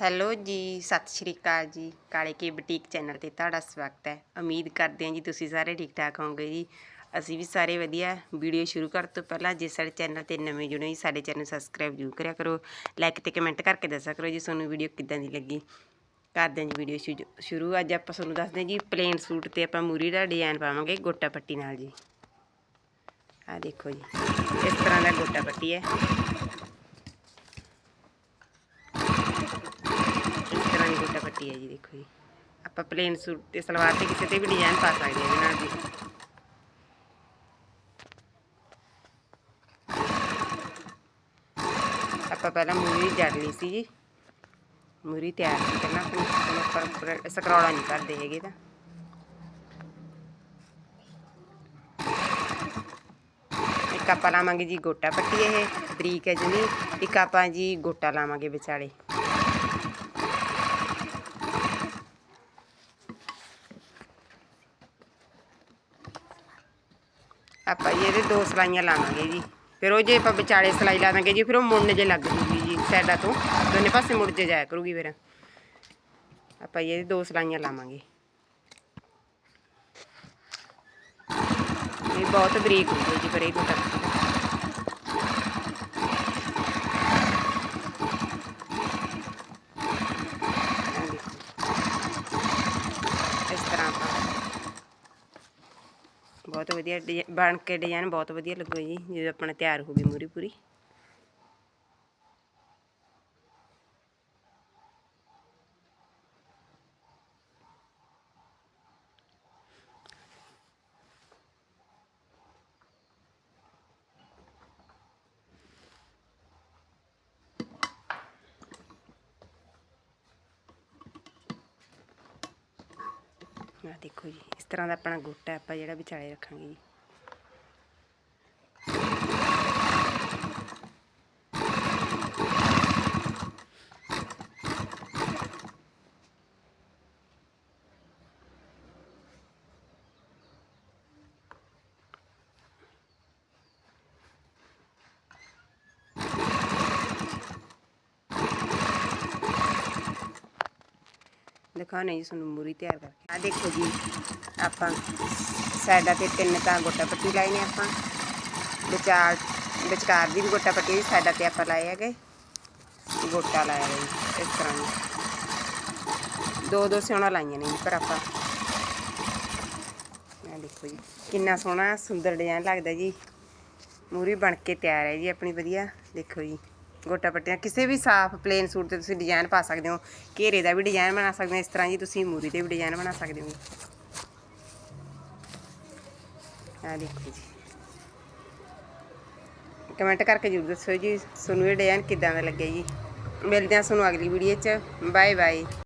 Hello ਜੀ, ਸਤਿ ਸ਼੍ਰੀ ਅਕਾਲ ਜੀ। ਕਾਲੇ ਕੀ ਬੁਟੀਕ ਚੈਨਲ ਤੇ ਤੁਹਾਡਾ ਸਵਾਗਤ ਹੈ। ਉਮੀਦ ਕਰਦੇ ਹਾਂ ਜੀ ਤੁਸੀਂ ਸਾਰੇ ਠੀਕ ਠਾਕ ਹੋਵੋਗੇ ਜੀ। ਅਸੀਂ ਵੀ ਸਾਰੇ ਵਧੀਆ। ਵੀਡੀਓ ਸ਼ੁਰੂ ਕਰਨ ਤੋਂ ਪਹਿਲਾਂ ਜੇ ਸਾਡੇ ਚੈਨਲ ਤੇ ਨਵੇਂ ਜੁੜੇ ਹੋ ਜੀ ਸਾਡੇ ਚੈਨਲ ਸਬਸਕ੍ਰਾਈਬ ਜ਼ਰੂਰ ਕਰਿਆ ਕਰੋ। ਲਾਈਕ ਤੇ ਕਮੈਂਟ ਕਰਕੇ ਦੱਸਿਆ ਕਰੋ ਜੀ ਤੁਹਾਨੂੰ ਵੀਡੀਓ ਕਿੱਦਾਂ ਦੀ ਲੱਗੀ। ਕਰਦੇ ਹਾਂ ਜੀ ਵੀਡੀਓ ਸ਼ੁਰੂ- ਸ਼ੁਰੂ। ਅੱਜ ਆਪਾਂ ਤੁਹਾਨੂੰ ਦੱਸਦੇ ਹਾਂ ਜੀ ਪਲੇਨ ਸੂਟ ਤੇ ਆਪਾਂ ਮੂਰੀ ਦਾ ਡਿਜ਼ਾਈਨ ਪਾਵਾਂਗੇ ਗੋਟਾ ਪੱਟੀ ਨਾਲ ਜੀ। ਆ ਦੇਖੋ ਜੀ, ਇਸ ਤਰ੍ਹਾਂ ਦਾ ਗੋਟਾ ਪੱਟੀ ਹੈ ਇਸ ਤਰ੍ਹਾਂ ਦੀ ਗੋਟਾ ਪੱਟੀ ਹੈ ਜੀ ਦੇਖੋ ਜੀ ਆਪਾਂ ਪਲੇਨ ਸੂਟ ਤੇ ਸਲਵਾਰ ਤੇ ਕਿਸੇ ਤੇ ਵੀ ਡਿਜ਼ਾਈਨ ਪਾ ਸਕਦੇ ਹਾਂ ਇਹਦੇ ਦੀ। ਆਪਾਂ ਪਹਿਲਾਂ ਮੂਰੀ ਜੜ ਲਈ ਸੀ ਜੀ। ਮੂਰੀ ਤਿਆਰ ਸੀ ਪਹਿਲਾਂ ਆਪਣੀ ਉੱਪਰ ਉੱਪਰ ਸਕਰੌਲਾ ਨਹੀਂ ਕਰਦੇ ਹੈਗੇ ਤਾਂ। ਇੱਕ ਆਪਾਂ ਲਾਵਾਂਗੇ ਜੀ ਗੋਟਾ ਪੱਟੀ ਇਹ, ਬਰੀਕ ਹੈ ਜਿਹਨੀ ਇੱਕ ਆਪਾਂ ਜੀ ਗੋਟਾ ਲਾਵਾਂਗੇ ਵਿਚਾਲੇ। ਆਪਾਂ ਜੀ ਇਹਦੇ ਦੋ ਸਲਾਈਆਂ ਲਾਵਾਂਗੇ ਜੀ। ਫਿਰ ਉਹ ਜੇ ਆਪਾਂ ਵਿਚਾਲੇ ਸਲਾਈ ਲਾ ਦਾਂਗੇ ਜੀ, ਫਿਰ ਉਹ ਮੁੜਨ ਜੇ ਲੱਗ ਜੂਗੀ ਜੀ ਸਾਈਡਾਂ ਤੋਂ। ਦੋਨੇ ਪਾਸੇ ਮੁੜ ਜੇ ਜਾਇਆ ਕਰੂਗੀ ਫਿਰ। ਆਪਾਂ ਜੀ ਇਹਦੇ ਦੋ ਸਲਾਈਆਂ ਲਾਵਾਂਗੇ। ਇਹ ਬਹੁਤ ਬਰੀਕ ਹੋ ਗਈ ਜੀ ਫਿਰ ਇਹਨੂੰ ਤੋਂ ਬਹੁਤ ਵਧੀਆ ਡਿਜ਼ਾਈਨ ਬਣ ਕੇ ਡਿਜ਼ਾਈਨ ਬਹੁਤ ਵਧੀਆ ਲੱਗੋ ਜੀ, ਜਦੋਂ ਆਪਣਾ ਤਿਆਰ ਹੋ ਗਈ ਮੂਰੀ ਪੂਰੀ। ਆ ਦੇਖੋ ਜੀ ਇਸ ਤਰ੍ਹਾਂ ਦਾ ਆਪਣਾ ਗੋਟਾ ਆਪਾਂ ਜਿਹੜਾ ਵਿਚਾਲੇ ਰੱਖਾਂਗੇ ਜੀ। ਦਿਖਾਉਣੇ ਜੀ, ਤੁਹਾਨੂੰ ਮੂਰੀ ਤਿਆਰ ਕਰਕੇ। ਆ ਦੇਖੋ ਜੀ, ਆਪਾਂ ਸਾਈਡਾਂ ਤੇ ਤਿੰਨ ਤਾਂ ਗੋਟਾ ਪੱਟੀ ਲਾਏ ਨੇ ਆਪਾਂ। ਵਿਚਾਰ, ਵਿਚਕਾਰ ਦੀ ਵੀ ਗੋਟਾ ਪੱਟੀ ਦੀ ਸਾਈਡਾਂ ਤੇ ਆਪਾਂ ਲਾਏ ਹੈਗੇ। ਗੋਟਾ ਲਾਇਆ ਜੀ, ਇਸ ਤਰ੍ਹਾਂ ਜੀ। ਦੋ ਦੋ ਸਿਉਣਾ ਲਾਈਆਂ ਨੇ ਜੀ ਪਰ ਆਪਾਂ। ਇਹ ਦੇਖੋ ਜੀ, ਕਿੰਨਾ ਸੋਹਣਾ, ਸੁੰਦਰ ਡਿਜ਼ਾਈਨ ਲੱਗਦਾ ਜੀ। ਮੂਰੀ ਬਣ ਕੇ ਤਿਆਰ ਹੈ ਜੀ, ਆਪਣੀ ਵਧੀਆ। ਦੇਖੋ ਜੀ। ਗੋਟਾ ਪੱਟੀਆਂ, ਕਿਸੇ ਵੀ ਸਾਫ਼ ਪਲੇਨ ਸੂਟ ਤੇ ਤੁਸੀਂ ਡਿਜ਼ਾਈਨ ਪਾ ਸਕਦੇ ਹੋ। ਘੇਰੇ ਦਾ ਵੀ ਡਿਜ਼ਾਈਨ ਬਣਾ ਸਕਦੇ ਹੋ, ਇਸ ਤਰ੍ਹਾਂ ਜੀ ਤੁਸੀਂ ਮੂਰੀ ਦੇ ਵੀ ਡਿਜ਼ਾਈਨ ਬਣਾ ਸਕਦੇ ਹੋ। ਆ ਦੇਖੋ ਜੀ। ਕਮੈਂਟ ਕਰਕੇ ਜ਼ਰੂਰ ਦੱਸੋ ਜੀ, ਤੁਹਾਨੂੰ ਇਹ ਡਿਜ਼ਾਈਨ ਕਿੱਦਾਂ ਦਾ ਲੱਗਿਆ ਜੀ? ਮਿਲਦੇ ਹਾਂ ਤੁਹਾਨੂੰ ਅਗਲੀ ਵੀਡੀਓ 'ਚ। Bye bye